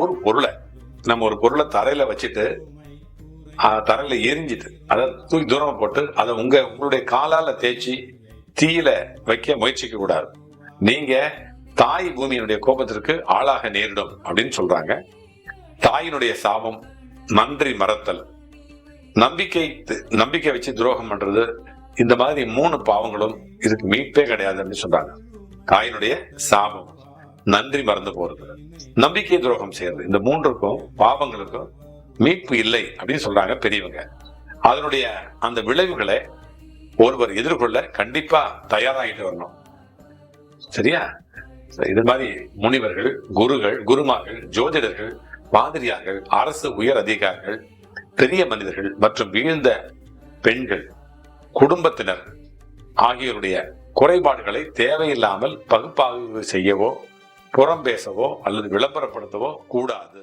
ஒரு பொருளை நம்ம ஒரு பொருளை தரையில வச்சுட்டு தரையில எரிஞ்சிட்டு அதை தூக்கி தூரமா போட்டு அதை உங்க உங்களுடைய காலால தேய்ச்சி தீயில வைக்க முயற்சிக்க கூடாது. நீங்க தாய் பூமியினுடைய கோபத்திற்கு ஆளாக நேரிடும் அப்படின்னு சொல்றாங்க. தாயினுடைய சாபம் நன்றி மறத்தல். நம்பிக்கை நம்பிக்கை வச்சு துரோகம் பண்றது இந்த மாதிரி மூணு பாவங்களும் இதுக்கு மீட்பே கிடையாது அப்படின்னு சொல்றாங்க. தாயினுடைய சாபம். நன்றி மறந்து போறது. நம்பிக்கை துரோகம் செய்யறது. இந்த மூன்றுக்கும் பாவங்களுக்கும் மீட்பு இல்லை அப்படின்னு சொல்றாங்க பெரியவங்க. அதனுடைய அந்த விளைவுகளை ஒருவர் எதிர்கொள்ள கண்டிப்பா தயாராகிட்டு வரணும். சரியா? இது மாதிரி முனிவர்கள் குருகள் குருமார்கள் ஜோதிடர்கள் பாதிரியார்கள் அரசு உயர் அதிகாரிகள் பெரிய மனிதர்கள் மற்றும் வீழ்ந்த பெண்கள் குடும்பத்தினர் ஆகியோருடைய குறைபாடுகளை தேவையில்லாமல் பகுப்பாய்வு செய்யவோ புறம் பேசவோ அல்லது விளம்பரப்படுத்தவோ கூடாது.